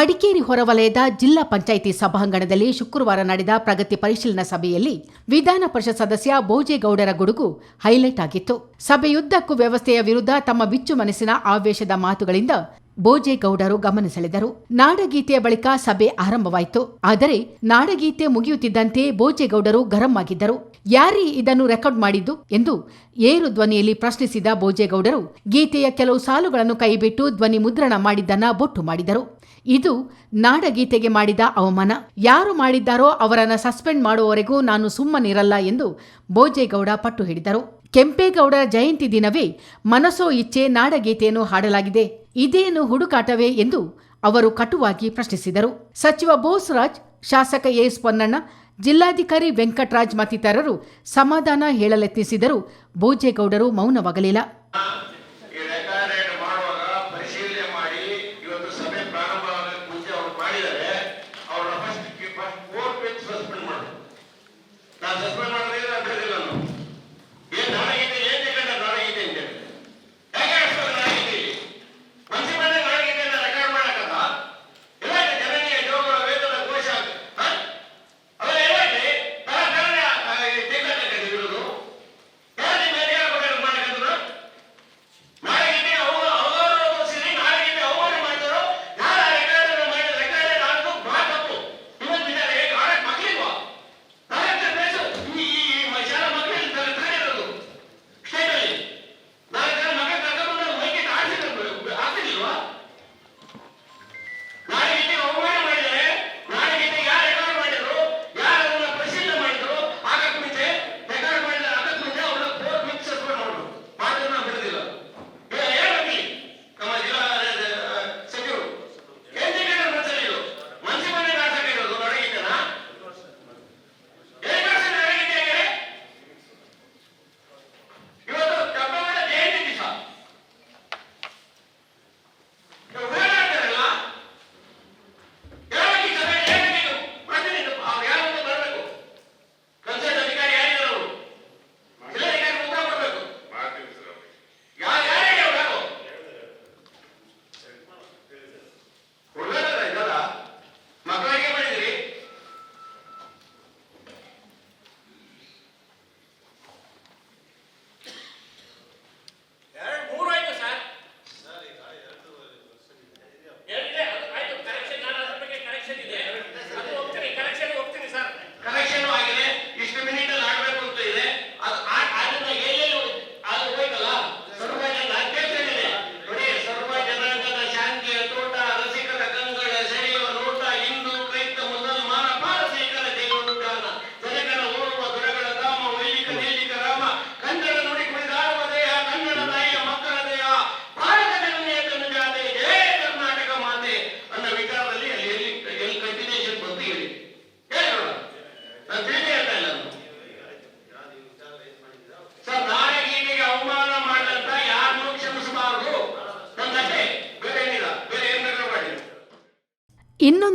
ಮಡಿಕೇರಿ ಹೊರವಲಯದ ಜಿಲ್ಲಾ ಪಂಚಾಯಿತಿ ಸಭಾಂಗಣದಲ್ಲಿ ಶುಕ್ರವಾರ ನಡೆದ ಪ್ರಗತಿ ಪರಿಶೀಲನಾ ಸಭೆಯಲ್ಲಿ ವಿಧಾನ ಪರಿಷತ್ ಸದಸ್ಯ ಬೋಜೇಗೌಡರ ಗುಡುಗು ಹೈಲೈಟ್ ಆಗಿತ್ತು. ಸಭೆಯುದ್ದಕ್ಕೂ ವ್ಯವಸ್ಥೆಯ ವಿರುದ್ಧ ತಮ್ಮ ಬಿಚ್ಚು ಮನಸ್ಸಿನ ಆವೇಶದ ಮಾತುಗಳಿಂದ ಭೋಜೇಗೌಡರು ಗಮನ ಸೆಳೆದರು. ನಾಡಗೀತೆಯ ಬಳಿಕ ಸಭೆ ಆರಂಭವಾಯಿತು. ಆದರೆ ನಾಡಗೀತೆ ಮುಗಿಯುತ್ತಿದ್ದಂತೆ ಬೋಜೇಗೌಡರು ಗರಂ ಆಗಿದ್ದರು ಯಾರಿ ಇದನ್ನು ರೆಕಾರ್ಡ್ ಮಾಡಿದ್ದು ಎಂದು ಏರು ಧ್ವನಿಯಲ್ಲಿ ಪ್ರಶ್ನಿಸಿದ ಭೋಜೇಗೌಡರು, ಗೀತೆಯ ಕೆಲವು ಸಾಲುಗಳನ್ನು ಕೈಬಿಟ್ಟು ಧ್ವನಿ ಮುದ್ರಣ ಮಾಡಿದ್ದನ್ನ ಬೊಟ್ಟು ಮಾಡಿದರು. ಇದು ನಾಡಗೀತೆಗೆ ಮಾಡಿದ ಅವಮಾನ. ಯಾರು ಮಾಡಿದ್ದಾರೋ ಅವರನ್ನು ಸಸ್ಪೆಂಡ್ ಮಾಡುವವರೆಗೂ ನಾನು ಸುಮ್ಮನಿರಲ್ಲ ಎಂದು ಬೋಜೇಗೌಡ ಪಟ್ಟು ಹಿಡಿದರು. ಕೆಂಪೇಗೌಡರ ಜಯಂತಿ ದಿನವೇ ಮನಸೋ ಇಚ್ಛೆ ನಾಡಗೀತೆಯನ್ನು ಹಾಡಲಾಗಿದೆ. ಇದೇನು ಹುಡುಕಾಟವೇ ಎಂದು ಅವರು ಕಟುವಾಗಿ ಪ್ರಶ್ನಿಸಿದರು. ಸಚಿವ ಬೋಸ್ರಾಜ್, ಶಾಸಕ ಎಸ್ ಪೊನ್ನಣ್ಣ ಜಿಲ್ಲಾಧಿಕಾರಿ ವೆಂಕಟರಾಜ್ ಮತ್ತಿತರರು ಸಮಾಧಾನ ಹೇಳಲೆತ್ನಿಸಿದರೂ ಬೋಜೇಗೌಡರು ಮೌನವಾಗಲಿಲ್ಲ.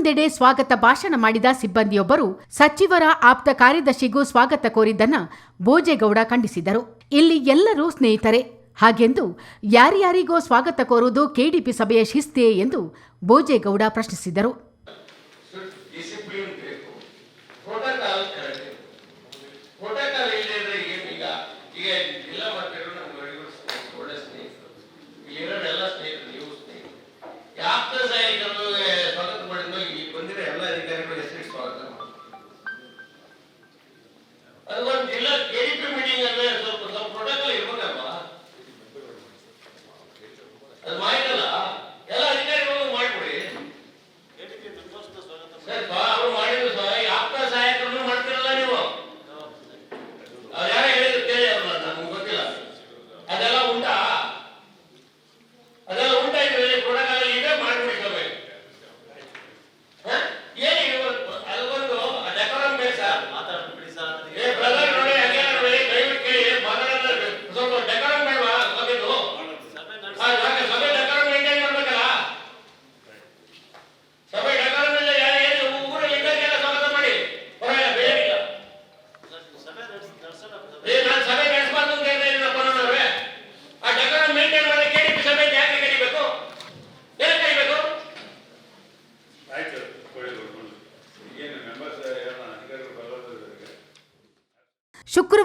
ಇನ್ನೊಂದೆಡೆ ಸ್ವಾಗತ ಭಾಷಣ ಮಾಡಿದ ಸಿಬ್ಬಂದಿಯೊಬ್ಬರು ಸಚಿವರ ಆಪ್ತ ಕಾರ್ಯದರ್ಶಿಗೂ ಸ್ವಾಗತ ಕೋರಿದ್ದನ್ನ ಭೋಜೇಗೌಡ ಖಂಡಿಸಿದರು. ಇಲ್ಲಿ ಎಲ್ಲರೂ ಸ್ನೇಹಿತರೆ, ಹಾಗೆಂದು ಯಾರ್ಯಾರಿಗೋ ಸ್ವಾಗತ ಕೋರುವುದು ಕೆಡಿಪಿ ಸಭೆಯ ಶಿಸ್ತೆ ಎಂದು ಭೋಜೇಗೌಡ ಪ್ರಶ್ನಿಸಿದರು. அது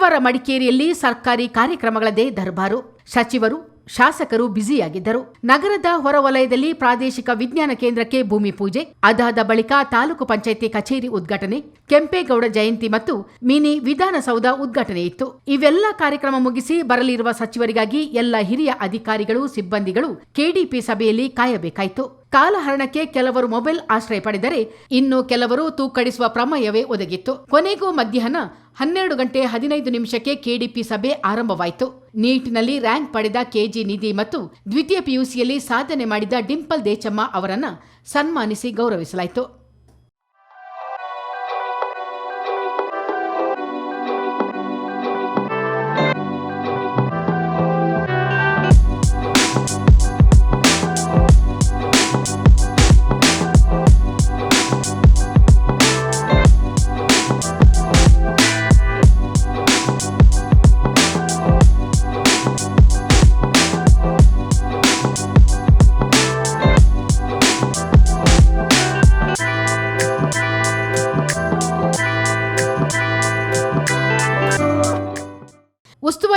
ಶುಕ್ರವಾರ ಮಡಿಕೇರಿಯಲ್ಲಿ ಸರ್ಕಾರಿ ಕಾರ್ಯಕ್ರಮಗಳದೇ ದರ್ಬಾರು. ಸಚಿವರು, ಶಾಸಕರು ಬ್ಯುಸಿಯಾಗಿದ್ದರು. ನಗರದ ಹೊರವಲಯದಲ್ಲಿ ಪ್ರಾದೇಶಿಕ ವಿಜ್ಞಾನ ಕೇಂದ್ರಕ್ಕೆ ಭೂಮಿ ಪೂಜೆ, ಅದಾದ ಬಳಿಕ ತಾಲೂಕು ಪಂಚಾಯಿತಿ ಕಚೇರಿ ಉದ್ಘಾಟನೆ, ಕೆಂಪೇಗೌಡ ಜಯಂತಿ ಮತ್ತು ಮಿನಿ ವಿಧಾನಸೌಧ ಉದ್ಘಾಟನೆ ಇತ್ತು. ಇವೆಲ್ಲ ಕಾರ್ಯಕ್ರಮ ಮುಗಿಸಿ ಬರಲಿರುವ ಸಚಿವರಿಗಾಗಿ ಎಲ್ಲ ಹಿರಿಯ ಅಧಿಕಾರಿಗಳು, ಸಿಬ್ಬಂದಿಗಳು ಕೆಡಿಪಿ ಸಭೆಯಲ್ಲಿ ಕಾಯಬೇಕಾಯಿತು. ಕಾಲಹರಣಕ್ಕೆ ಕೆಲವರು ಮೊಬೈಲ್ ಆಶ್ರಯ ಪಡೆದರೆ ಇನ್ನು ಕೆಲವರು ತೂಕಡಿಸುವ ಪ್ರಮೇಯವೇ ಒದಗಿತ್ತು. ಕೊನೆಗೂ ಮಧ್ಯಾಹ್ನ ಹನ್ನೆರಡು ಗಂಟೆ ಹದಿನೈದು ನಿಮಿಷಕ್ಕೆ ಕೆಡಿಪಿ ಸಭೆ ಆರಂಭವಾಯಿತು. ನೀಟ್ನಲ್ಲಿ ರ್ಯಾಂಕ್ ಪಡೆದ ಕೆಜಿ ನಿಧಿ ಮತ್ತು ದ್ವಿತೀಯ ಪಿಯುಸಿಯಲ್ಲಿ ಸಾಧನೆ ಮಾಡಿದ ಡಿಂಪಲ್ ದೇಚಮ್ಮ ಅವರನ್ನ ಸನ್ಮಾನಿಸಿ ಗೌರವಿಸಲಾಯಿತು.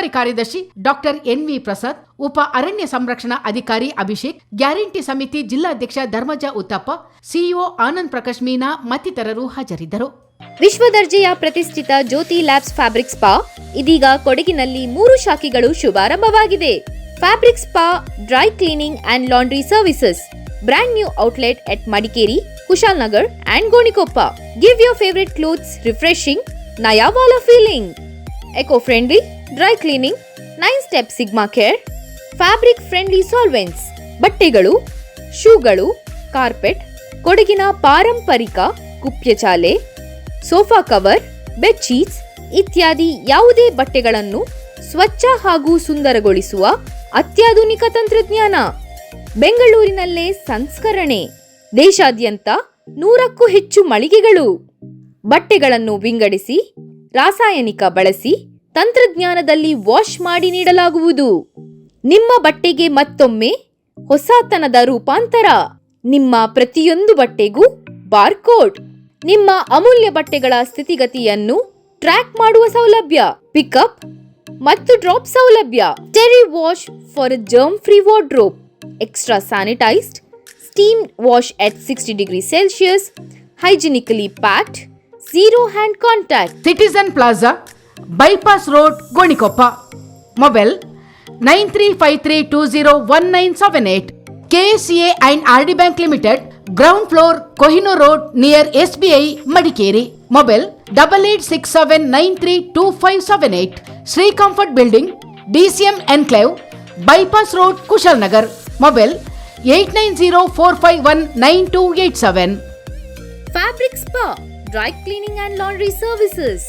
ಉಸ್ತುವಾರಿ ಕಾರ್ಯದರ್ಶಿ ಡಾಕ್ಟರ್ ಎನ್ವಿ ಪ್ರಸಾದ್, ಉಪ ಅರಣ್ಯ ಸಂರಕ್ಷಣಾ ಅಧಿಕಾರಿ ಅಭಿಷೇಕ್, ಗ್ಯಾರಂಟಿ ಸಮಿತಿ ಜಿಲ್ಲಾಧ್ಯಕ್ಷ ಧರ್ಮಜ ಉತ್ತಪ್ಪ, ಸಿಇಒ ಆನಂದ್ ಪ್ರಕಾಶ್ ಮೀನಾ ಮತ್ತಿತರರು ಹಾಜರಿದ್ದರು. ವಿಶ್ವ ದರ್ಜೆಯ ಪ್ರತಿಷ್ಠಿತ ಜ್ಯೋತಿ ಲ್ಯಾಬ್ಸ್ ಫ್ಯಾಬ್ರಿಕ್ ಸ್ಪಾ, ಇದೀಗ ಕೊಡಗಿನಲ್ಲಿ ಮೂರು ಶಾಖೆಗಳು ಶುಭಾರಂಭವಾಗಿದೆ. Fabric spa, dry cleaning and laundry services, brand new outlet at Madikeri, Kushalnagar and Gonikoppa. Give your favourite clothes refreshing ನಯಾವಾಲ feeling. Eco friendly dry cleaning nine step sigma care fabric friendly solvents ಬಟ್ಟೆಗಳು, ಶೂಗಳು carpet ಕೊಡಗಿನ ಪಾರಂಪರಿಕ ಕುಪ್ಯಚಾಲೆ sofa cover bedsheets ಇತ್ಯಾದಿ ಯಾವುದೇ ಬಟ್ಟೆಗಳನ್ನು ಸ್ವಚ್ಛ ಹಾಗೂ ಸುಂದರಗೊಳಿಸುವ ಅತ್ಯಾಧುನಿಕ ತಂತ್ರಜ್ಞಾನ. ಬೆಂಗಳೂರಿನಲ್ಲೇ ಸಂಸ್ಕರಣೆ. ದೇಶಾದ್ಯಂತ ನೂರಕ್ಕೂ ಹೆಚ್ಚು ಮಳಿಗೆಗಳು. ಬಟ್ಟೆಗಳನ್ನು ವಿಂಗಡಿಸಿ, ರಾಸಾಯನಿಕ ಬಳಸಿ ತಂತ್ರಜ್ಞಾನದಲ್ಲಿ ವಾಶ್ ಮಾಡಿ ನೀಡಲಾಗುವುದು. ನಿಮ್ಮ ಬಟ್ಟೆಗೆ ಮತ್ತೊಮ್ಮೆ ಹೊಸತನದ ರೂಪಾಂತರ. ನಿಮ್ಮ ಪ್ರತಿಯೊಂದು ಬಟ್ಟೆಗೂ ಬಾರ್ಕೋಡ್. ನಿಮ್ಮ ಅಮೂಲ್ಯ ಬಟ್ಟೆಗಳ ಸ್ಥಿತಿಗತಿಯನ್ನು ಟ್ರ್ಯಾಕ್ ಮಾಡುವ ಸೌಲಭ್ಯ, ಪಿಕಪ್ ಮತ್ತು ಡ್ರಾಪ್ ಸೌಲಭ್ಯ. TERI wash for germ free wardrobe extra sanitized, steam wash at sixty degree Celsius hygienically packed, zero hand contact. Citizen plaza bypass road Gonikoppa mobile nine three five three two zero one nine seven eight KSCA and R D bank limited ground floor Kohinoor road near SBI Madikeri mobile double eight six seven nine three two five seven eight Shri comfort building DCM enclave bypass road Kushalnagar mobile eight nine zero four five one nine two eight seven fabric spa dry cleaning and laundry services